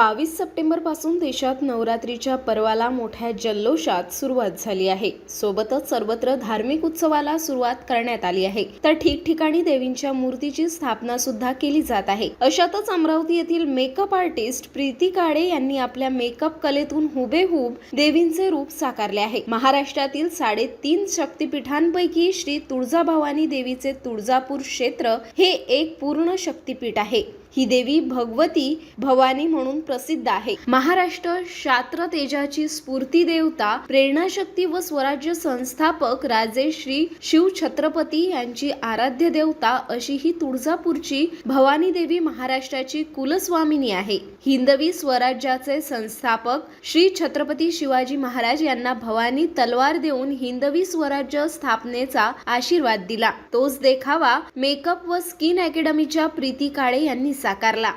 बावीस सप्टेंबरपासून देशात नवरात्रीच्या पर्वाला मोठ्या जल्लोषात सुरुवात झाली आहे. सोबतच सर्वत्र धार्मिक उत्सवाला सुरुवात करण्यात आली आहे. तर ठिकठिकाणी देवींच्या मूर्तीची स्थापना सुद्धा केली जात आहे. अशातच अमरावती येथील मेकअप आर्टिस्ट प्रीती काळे यांनी आपल्या मेकअप कलेतून हुबेहूब देवींचे रूप साकारले आहे. महाराष्ट्रातील साडेतीन शक्तिपीठांपैकी श्री तुळजाभवानी देवीचे तुळजापूर क्षेत्र हे एक पूर्ण शक्तिपीठ आहे. ही देवी भगवती भवानी म्हणून प्रसिद्ध आहे. महाराष्ट्र शास्त्र तेजाची स्फूर्ती देवता प्रेरणाशक्ती व स्वराज्य संस्थापक राजे श्री शिव छत्रपती यांची आराध्य देवता अशी ही तुळजापूरची भवानी देवी महाराष्ट्राची कुलस्वामिनी आहे. हिंदवी स्वराज्याचे संस्थापक श्री छत्रपती शिवाजी महाराज यांना भवानी तलवार देऊन हिंदवी स्वराज्य स्थापनेचा आशीर्वाद दिला. तोच देखावा मेकअप व स्किन अकॅडमीच्या प्रीती काळे यांनी साकारला.